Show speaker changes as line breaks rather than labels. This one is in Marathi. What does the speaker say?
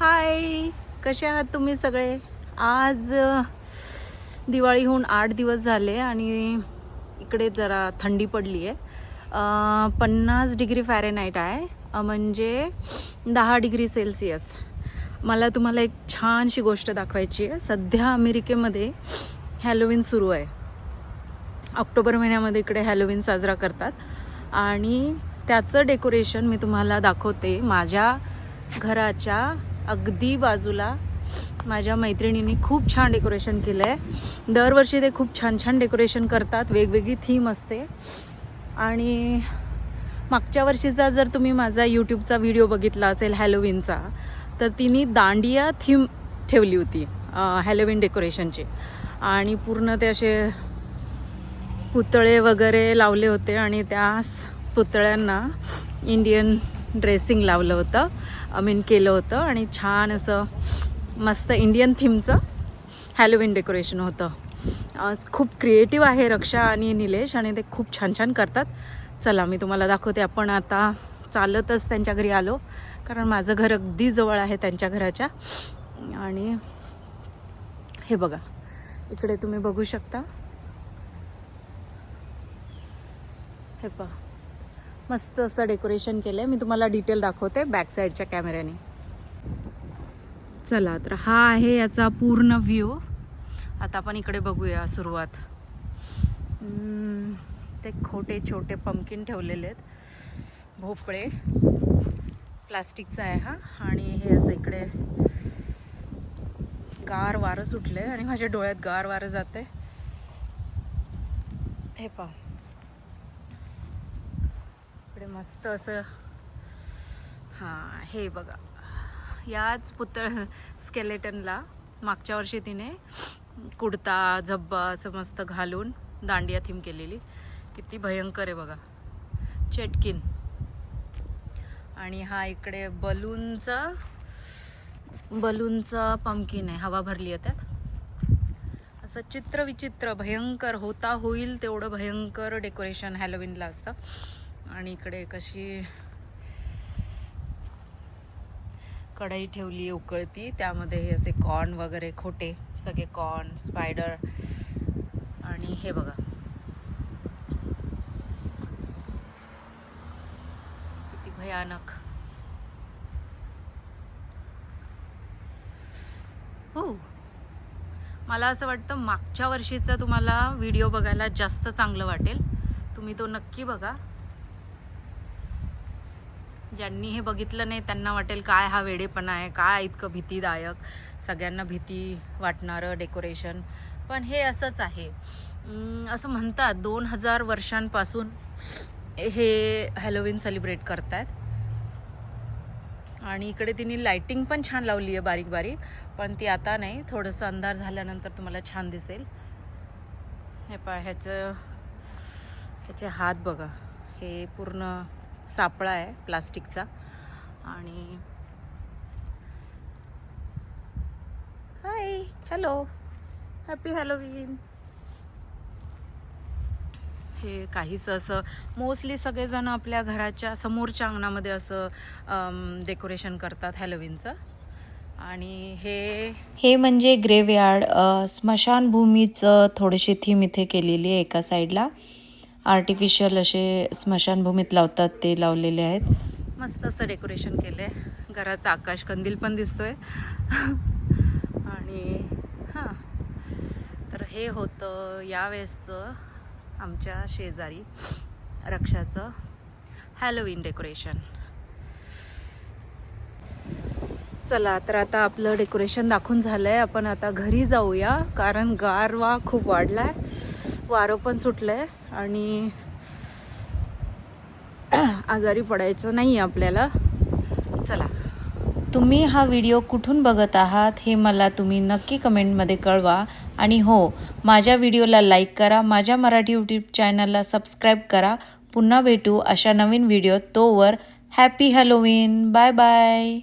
हाय कसे आहात तुम्ही सगळे? आज दिवाळी दिवाळीहून आठ दिवस झाले आणि इकडे जरा थंडी पडली आहे पन्नास डिग्री फॅरेनाईट आहे. म्हणजे दहा डिग्री सेल्सिअस मला तुम्हाला एक छानशी गोष्ट दाखवायची आहे. सध्या अमेरिकेमध्ये हॅलोविन सुरू आहे. ऑक्टोबर महिन्यामध्ये इकडे हॅलोविन साजरा करतात. आणि त्याचं डेकोरेशन मी तुम्हाला दाखवते. माझ्या घराच्या अगदी बाजूला माझ्या मैत्रिणींनी खूप छान डेकोरेशन केलं आहे दरवर्षी ते खूप छान छान डेकोरेशन करतात. वेगवेगळी थीम असते. आणि मागच्या वर्षीचा जर तुम्ही माझा यूट्यूबचा व्हिडिओ बघितला असेल हॅलोविनचा तर तिने दांडिया थीम ठेवली होती हॅलोविन डेकोरेशनची आणि पूर्ण ते असे पुतळे वगैरे लावले होते आणि त्या पुतळ्यांना इंडियन ड्रेसिंग लावलं होतं. आय मीन केलं होतं आणि छान असं मस्त इंडियन थीमचं हॅलोविन डेकोरेशन होतं. खूप क्रिएटिव्ह आहे रक्षा आणि निलेश आणि ते खूप छान छान करतात. चला मी तुम्हाला दाखवते. आपण आता चालतच त्यांच्या घरी आलो कारण माझं घर अगदी जवळ आहे त्यांच्या घराच्या. आणि हे बघा इकडे तुम्ही बघू शकता. हे पहा. मस्त असं डेकोरेशन केलं आहे मी तुम्हाला डिटेल दाखवते बॅक साईडच्या कॅमेऱ्याने चला तर हा आहे याचा पूर्ण व्ह्यू आता आपण इकडे बघूया सुरुवात. ते खोटे छोटे पंपकिन ठेवलेले आहेत. भोपळे. प्लास्टिकचा आहे हा. आणि हे असं इकडे गार वारं सुटलं आहे आणि माझ्या डोळ्यात गार वारं जाते हे पहा. इकडे मस्त असं. हां हे बघा. याच पुतळ स्केलेटनला मागच्या वर्षी तिने कुडता झब्बा असं मस्त घालून दांडिया थीम केलेली. किती भयंकर आहे बघा. चेटकिन. आणि हा इकडे बलूनचा बलूनचा पंपकिन आहे. हवा भरली आहे त्यात. असं चित्र विचित्र भयंकर होता होईल तेवढं भयंकर डेकोरेशन हॅलोविनला असतं. आणि इकडे कशी कढई ठेवली उकळती त्यामध्ये हे असे कॉर्न वगैरे खोटे सगळे कॉर्न स्पायडर आणि हे बघा. किती भयानक. हो. मला असं वाटतं मागच्या वर्षीचा तुम्हाला व्हिडिओ बघायला जास्त चांगलं वाटेल. तुम्ही तो नक्की बघा. ज्यांनी हे बघितलं नाही त्यांना वाटेल काय हा वेडेपणा आहे काय इतकं भीतीदायक. सगळ्यांना भीती वाटणारं डेकोरेशन पण हे असंच आहे. असं म्हणतात दोन हजार वर्षांपासून हे हॅलोविन सेलिब्रेट करतायत. आणि इकडे तिने लायटिंग पण छान लावली आहे बारीक बारीक पण ती आता नाही. थोडंसं अंधार झाल्यानंतर तुम्हाला छान दिसेल. हे पा ह्याचं ह्याचे हात बघा. हे पूर्ण सापळा आहे प्लास्टिकचा. आणि हाय हॅलो हॅपी हॅलोवीन हे काहीच असं मोस्टली सगळेजण आपल्या घराच्या समोरच्या अंगणामध्ये असं डेकोरेशन करतात हॅलोविनचं आणि हे
हे म्हणजे ग्रेवयार्ड स्मशानभूमीचं थोडीशी थीम इथे केलेली आहे एका साईडला आर्टिफिशियल असे स्मशानभूमीत लावतात ते लावलेले आहेत.
मस्त असं डेकोरेशन केलं आहे घराचा आकाश कंदील पण दिसतोय. आणि हां. तर हे होतं यावेळेसचं आमच्या शेजारी रक्षाचं हॅलोविन डेकोरेशन चला तर आता आपलं डेकोरेशन दाखवून झालं आहे आपण आता घरी जाऊया कारण गारवा खूप वाढला आहे वारं पण सुटलं आहे आणि आजारी पडायचं नाही आपल्याला. चला.
तुम्ही हा व्हिडिओ कुठून बघत आहात हे मला तुम्ही नक्की कमेंटमध्ये कळवा. आणि हो माझ्या व्हिडिओला लाईक करा माझ्या मराठी यूट्यूब चॅनलला सबस्क्राईब करा. पुन्हा भेटू अशा नवीन व्हिडिओ तोवर. Happy Halloween. Bye bye.